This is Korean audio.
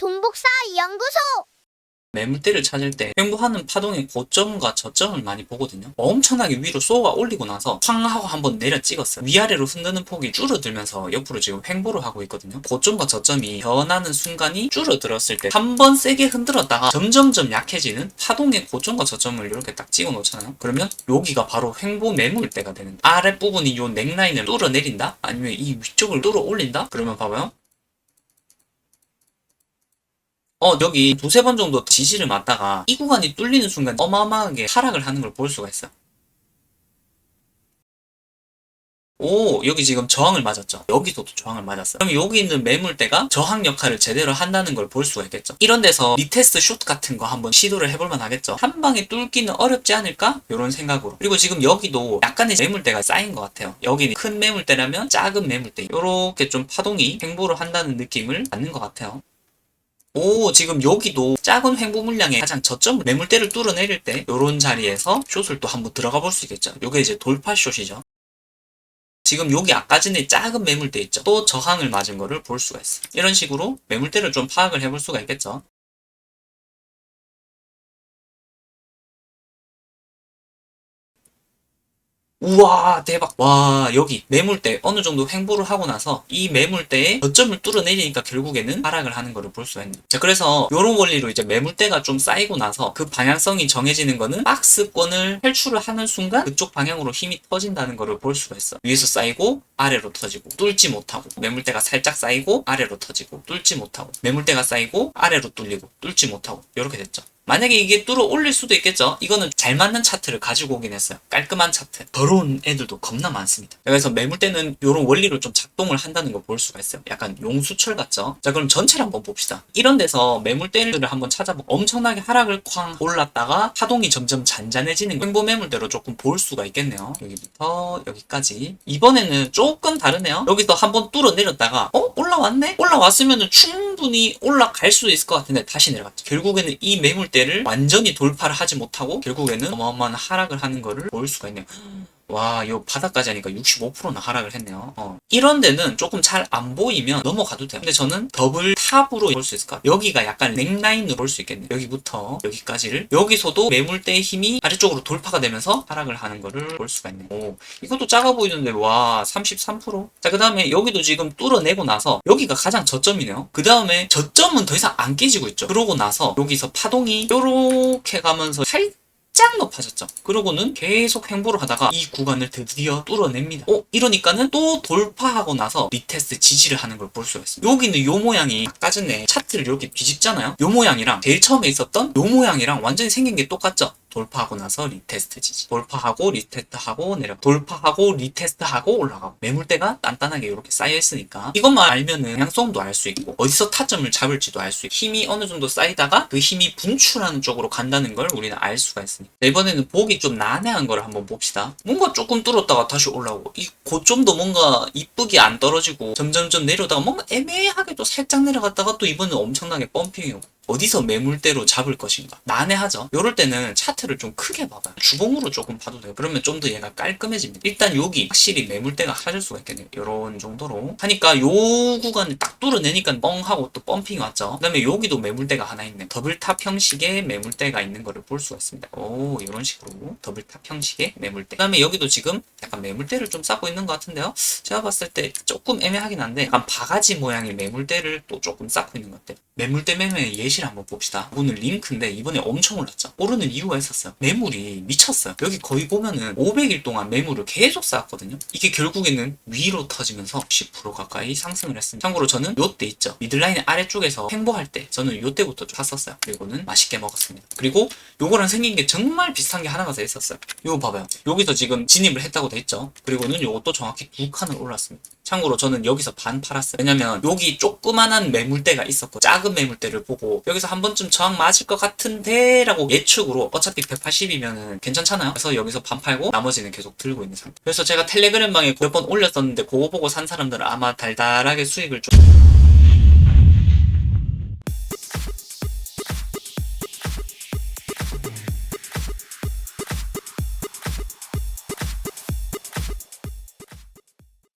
동북사 연구소 매물대를 찾을 때 횡보하는 파동의 고점과 저점을 많이 보거든요. 엄청나게 위로 쏘아 올리고 나서 쾅 하고 한번 내려 찍었어요. 위아래로 흔드는 폭이 줄어들면서 옆으로 지금 횡보를 하고 있거든요. 고점과 저점이 변하는 순간이 줄어들었을 때 한 번 세게 흔들었다가 점점점 약해지는 파동의 고점과 저점을 이렇게 딱 찍어 놓잖아요. 그러면 여기가 바로 횡보 매물대가 되는 아랫부분이 요 넥라인을 뚫어 내린다? 아니면 이 위쪽을 뚫어 올린다? 그러면 봐봐요. 어, 여기 두세 번 정도 지지를 맞다가 이 구간이 뚫리는 순간 어마어마하게 하락을 하는 걸 볼 수가 있어요. 오, 여기 지금 저항을 맞았죠. 여기서도 저항을 맞았어요. 그럼 여기 있는 매물대가 저항 역할을 제대로 한다는 걸 볼 수가 있겠죠. 이런 데서 리테스트 슛 같은 거 한번 시도를 해볼 만 하겠죠. 한 방에 뚫기는 어렵지 않을까? 이런 생각으로. 그리고 지금 여기도 약간의 매물대가 쌓인 것 같아요. 여기는 큰 매물대라면 작은 매물대. 이렇게 좀 파동이 횡보를 한다는 느낌을 받는 것 같아요. 오, 지금 여기도 작은 횡보 물량의 가장 저점 매물대를 뚫어내릴 때 이런 자리에서 숏을 또 한번 들어가 볼 수 있겠죠. 요게 이제 돌파 숏이죠. 지금 여기 아까 전에 작은 매물대 있죠. 또 저항을 맞은 거를 볼 수가 있어요. 이런 식으로 매물대를 좀 파악을 해볼 수가 있겠죠. 우와 대박. 와 여기 매물대 어느 정도 횡보를 하고 나서 이 매물대에 저점을 뚫어내리니까 결국에는 하락을 하는 거를 볼 수가 있네요 자 그래서 이런 원리로 이제 매물대가 좀 쌓이고 나서 그 방향성이 정해지는 거는 박스권을 탈출을 하는 순간 그쪽 방향으로 힘이 터진다는 거를 볼 수가 있어. 위에서 쌓이고 아래로 터지고 뚫지 못하고 매물대가 살짝 쌓이고 아래로 터지고 뚫지 못하고 매물대가 쌓이고 아래로 뚫리고 뚫지 못하고 이렇게 됐죠 만약에 이게 뚫어 올릴 수도 있겠죠. 이거는 잘 맞는 차트를 가지고 오긴 했어요. 깔끔한 차트. 더러운 애들도 겁나 많습니다. 그래서 매물대는 이런 원리로 좀 작동을 한다는 걸 볼 수가 있어요. 약간 용수철 같죠? 자, 그럼 전체를 한번 봅시다. 이런 데서 매물대를 한번 찾아보고 엄청나게 하락을 쾅 올랐다가 파동이 점점 잔잔해지는 횡보 매물대로 조금 볼 수가 있겠네요. 여기부터 여기까지. 이번에는 조금 다르네요. 여기서 한번 뚫어 내렸다가 어? 올라왔네? 올라왔으면 충 분히 올라갈 수 있을 것 같은데 다시 내려갔죠. 결국에는 이 매물대 를 완전히 돌파를 하지 못하고 결국에는 어마어마한 하락을 하는 거를 볼 수가 있네요. 와, 요 바닥까지 하니까 65%나 하락을 했네요. 어. 이런 데는 조금 잘 안 보이면 넘어가도 돼요. 근데 저는 더블 탑으로 볼 수 있을 것 같아요. 여기가 약간 넥라인으로 볼 수 있겠네요. 여기부터 여기까지를. 여기서도 매물대의 힘이 아래쪽으로 돌파가 되면서 하락을 하는 거를 볼 수가 있네요. 오, 이것도 작아 보이는데, 와, 33%? 자, 그 다음에 여기도 지금 뚫어내고 나서 여기가 가장 저점이네요. 그 다음에 저점은 더 이상 안 깨지고 있죠. 그러고 나서 여기서 파동이 요렇게 가면서 살짝 높아졌죠. 그러고는 계속 횡보를 하다가 이 구간을 드디어 뚫어냅니다. 어? 이러니까는 또 돌파하고 나서 리테스트 지지를 하는 걸 볼 수가 있어요. 여기는 요 모양이 아까 전에 차트를 이렇게 뒤집잖아요. 요 모양이랑 제일 처음에 있었던 요 모양이랑 완전히 생긴 게 똑같죠. 돌파하고 나서 리테스트 지지. 돌파하고 리테스트하고 내려. 돌파하고 리테스트하고 올라가고. 매물대가 단단하게 이렇게 쌓여 있으니까 이것만 알면은 방향성도 알 수 있고 어디서 타점을 잡을지도 알 수 있고 힘이 어느 정도 쌓이다가 그 힘이 분출하는 쪽으로 간다는 걸 우리는 알 수가 있으니까. 이번에는 보기 좀 난해한 걸 한번 봅시다. 뭔가 조금 뚫었다가 다시 올라오고 이 고점도 뭔가 이쁘게 안 떨어지고 점점점 내려다가 뭔가 애매하게 또 살짝 내려갔다가 또 이번엔 엄청나게 펌핑이 오고 어디서 매물대로 잡을 것인가. 난해하죠. 요럴 때는 차트를 좀 크게 봐봐요. 주봉으로 조금 봐도 돼요. 그러면 좀 더 얘가 깔끔해집니다. 일단 여기 확실히 매물대가 찾을 수가 있겠네요. 요런 정도로. 하니까 요 구간을 딱 뚫어내니까 뻥 하고 또 펌핑이 왔죠. 그 다음에 여기도 매물대가 하나 있네 더블탑 형식의 매물대가 있는 거를 볼 수가 있습니다. 오 이런 식으로. 더블탑 형식의 매물대. 그 다음에 여기도 지금 약간 매물대를 좀 쌓고 있는 것 같은데요. 제가 봤을 때 조금 애매하긴 한데 약간 바가지 모양의 매물대를 또 조금 쌓고 있는 것 같아요 매물대 매매의 예시를 한번 봅시다. 오늘 링크인데 이번에 엄청 올랐죠. 오르는 이유가 있었어요. 매물이 미쳤어요. 여기 거의 보면은 500일 동안 매물을 계속 쌓았거든요. 이게 결국에는 위로 터지면서 10% 가까이 상승을 했습니다. 참고로 저는 요때 있죠. 미들라인 아래쪽에서 횡보할 때 저는 요때부터 좀 샀었어요. 그리고는 맛있게 먹었습니다. 그리고 요거랑 생긴 게 정말 비슷한 게 하나가 더 있었어요. 요거 봐봐요. 여기서 지금 진입을 했다고 돼 있죠. 그리고는 요것도 정확히 두 칸을 올랐습니다. 참고로 저는 여기서 반 팔았어요. 왜냐면 여기 조그만한 매물대가 있었고 작은 매물대를 보고 여기서 한 번쯤 저항 맞을 것 같은데 라고 예측으로 어차피 180이면은 괜찮잖아요. 그래서 여기서 반 팔고 나머지는 계속 들고 있는 상태. 그래서 제가 텔레그램 방에 몇 번 올렸었는데 그거 보고 산 사람들은 아마 달달하게 수익을 좀